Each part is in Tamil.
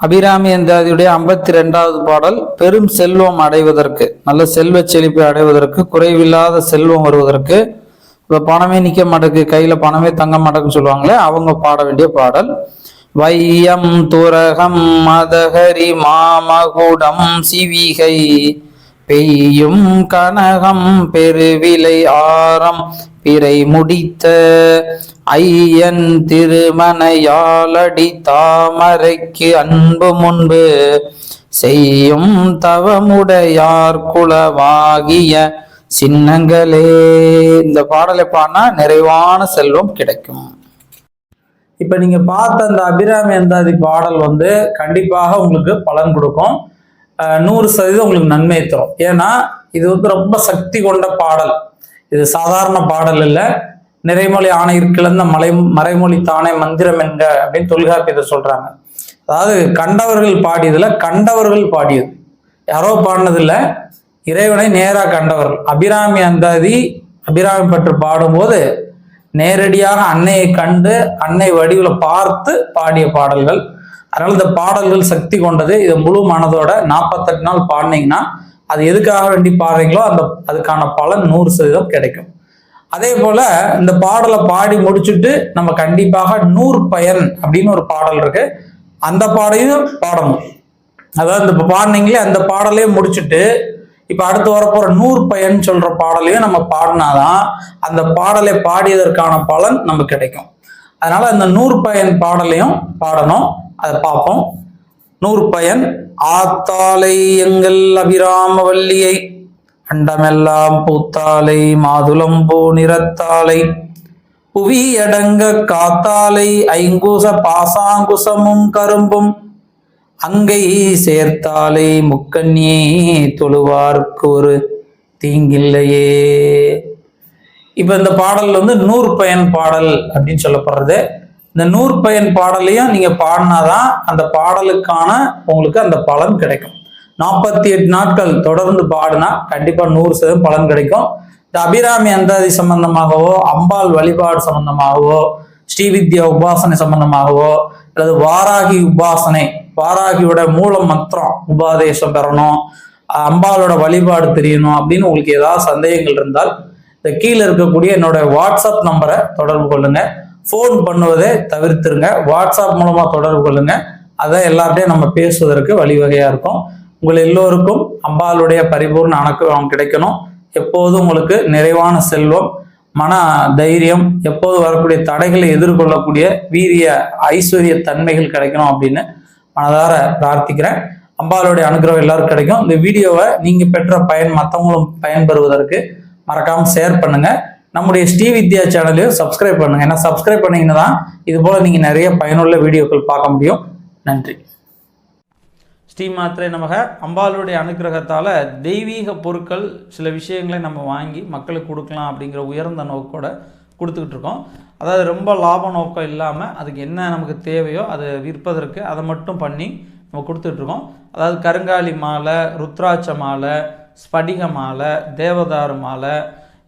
அபிராமி என்றாதியுடைய ஐம்பத்தி ரெண்டாவது பாடல் பெரும் செல்வம் அடைவதற்கு நல்ல செல்வ செழிப்பை அடைவதற்கு குறைவில்லாத செல்வம் வருவதற்கு. இப்போ பணமே நிற்க மாட்டேக்கு கையில் பணமே தங்க மாட்டேக்குன்னு சொல்லுவாங்களே அவங்க பாட வேண்டிய பாடல். வையம் துரகம் மதகரி மாமகுடம் சிவிகை பெய்யும் கனகம் பெருவிலை ஆரம் பிறை முடித்த ஐயன் திருமணையாலடி தாமரைக்கு அன்பு முன்பு செய்யும் தவமுடையார் குலவாகிய சின்னங்களே. இந்த பாடலை பாடினா நிறைவான செல்வம் கிடைக்கும். இப்ப நீங்க பார்த்த அந்த அபிராமி அந்தாதி பாடல் வந்து கண்டிப்பாக உங்களுக்கு பலன் கொடுக்கும். நூறு சதவீதம் உங்களுக்கு நன்மை தரும். ஏன்னா இது வந்து ரொம்ப சக்தி கொண்ட பாடல். இது சாதாரண பாடல் இல்லை. நிறைமொழி ஆணையிற்கிழந்த மலை மறைமொழி தானே மந்திரம் என்க அப்படின்னு தொல்காப்பியத்தை சொல்றாங்க. அதாவது கண்டவர்கள் பாடியதுல கண்டவர்கள் பாடியது. யாரோ பாடினதில்ல இறைவனை நேராக கண்டவர்கள். அபிராமி அந்தாதி அபிராமி பற்று பாடும்போது நேரடியாக அன்னையை கண்டு அன்னை வடிவில் பார்த்து பாடிய பாடல்கள். அதனால இந்த பாடல்கள் சக்தி கொண்டது இதை முழு மனதோட நாற்பத்தெட்டு நாள் பாடினீங்கன்னா அது எதுக்காக வேண்டி பாடுறீங்களோ அந்த அதுக்கான பலன் நூறு சதவீதம் கிடைக்கும். அதே போல இந்த பாடலை பாடி முடிச்சுட்டு நம்ம கண்டிப்பாக நூறு பயன் அப்படின்னு ஒரு பாடல் இருக்கு. அந்த பாடையும் பாடணும். அதாவது இந்த பாடினீங்களே அந்த பாடலையும் முடிச்சுட்டு இப்ப அடுத்து வரப்போற நூறு பயன் சொல்ற பாடலையும் நம்ம பாடினாதான் அந்த பாடலை பாடியதற்கான பலன் நமக்கு கிடைக்கும். அதனால அந்த நூறு பயன் பாடலையும் பாடணும். அதை பார்ப்போம். நூற்பயன் ஆத்தாலை எங்கள் அபிராம வல்லியை அண்டமெல்லாம் பூத்தாலை மாதுளம்பூ நிறத்தாலை புவி அடங்க காத்தாலை ஐங்குச பாசாங்குசமும் கரும்பும் அங்கை சேர்த்தாலை முக்கண்ணியே தொழுவார்க்கு ஒரு தீங்கில்லையே. இப்ப இந்த பாடல் வந்து நூறு பயன் பாடல் அப்படின்னு சொல்லப்படுறது. இந்த நூற்பயன் பாடலையும் நீங்க பாடினாதான் அந்த பாடலுக்கான உங்களுக்கு அந்த பலன் கிடைக்கும். நாற்பத்தி எட்டு நாட்கள் தொடர்ந்து பாடினா கண்டிப்பா நூறு சதவீதம் பலன் கிடைக்கும். இந்த அபிராமி அந்தாதி சம்பந்தமாகவோ அம்பாள் வழிபாடு சம்பந்தமாகவோ ஸ்ரீவித்யா உபாசனை சம்பந்தமாகவோ அல்லது வாராகி உபாசனை வாராகியோட மூல மந்திரம் உபாதேசம் பெறணும் அம்பாளோட வழிபாடு தெரியணும் அப்படின்னு உங்களுக்கு ஏதாவது சந்தேகங்கள் இருந்தால் இந்த கீழே இருக்கக்கூடிய என்னோட வாட்ஸ்அப் நம்பரை தொடர்பு கொள்ளுங்க. ஃபோன் பண்ணுவதை தவிர்த்துருங்க. வாட்ஸ்அப் மூலமாக தொடர்பு கொள்ளுங்க. அதை எல்லார்ட்டையும் நம்ம பேசுவதற்கு வழிவகையாக இருக்கும். உங்கள் எல்லோருக்கும் அம்பாளுடைய பரிபூர்ண அணக்கம் கிடைக்கணும். எப்போதும் உங்களுக்கு நிறைவான செல்வம் மன தைரியம் எப்போது வரக்கூடிய தடைகளை எதிர்கொள்ளக்கூடிய வீரிய ஐஸ்வர்ய தன்மைகள் கிடைக்கணும் அப்படின்னு மனதார பிரார்த்திக்கிறேன். அம்பாளுடைய அனுகிரகம் எல்லாருக்கும் கிடைக்கும். இந்த வீடியோவை நீங்கள் பெற்ற பயன் மற்றவங்களும் பயன்பெறுவதற்கு மறக்காமல் ஷேர் பண்ணுங்கள் நம்முடைய ஸ்ரீ வித்யா சேனலையும் சப்ஸ்கிரைப் பண்ணுங்க. ஏன்னா சப்ஸ்கிரைப் பண்ணீங்கன்னா தான் இது போல நீங்க நிறைய பயனுள்ள வீடியோக்கள் பார்க்க முடியும். நன்றி. ஸ்ரீ மாத்திரை நமக. அம்பாளுடைய அனுக்கிரகத்தால் தெய்வீக பொருட்கள் சில விஷயங்களை நம்ம வாங்கி மக்களுக்கு கொடுக்கலாம் அப்படிங்கிற உயர்ந்த நோக்கோட கொடுத்துக்கிட்டு இருக்கோம். அதாவது ரொம்ப லாப நோக்கம் இல்லாமல் அதுக்கு என்ன நமக்கு தேவையோ அதை விற்பதற்கு அதை மட்டும் பண்ணி நம்ம கொடுத்துட்ருக்கோம் அதாவது கருங்காலி மாலை ருத்ராட்ச மாலை ஸ்படிக மாலை தேவதாரு மாலை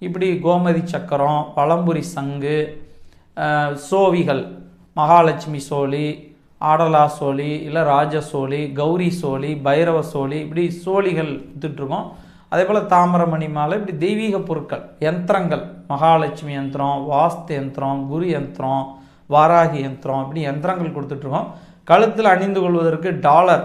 இப்படி கோமதி சக்கரம் பழம்புரி சங்கு சோவிகள் மகாலட்சுமி சோழி ஆடலா சோழி இல்லை ராஜ சோழி கௌரி சோழி பைரவ சோழி இப்படி சோழிகள் வித்துட்ருக்கோம் அதே போல் தாமிரமணி மாலை இப்படி தெய்வீக பொருட்கள் யந்திரங்கள் மகாலட்சுமி யந்திரம் வாஸ்து யந்திரம் குரு யந்திரம் வாராகி யந்திரம் இப்படி யந்திரங்கள் கொடுத்துட்ருக்கோம் கழுத்தில் அணிந்து கொள்வதற்கு டாலர்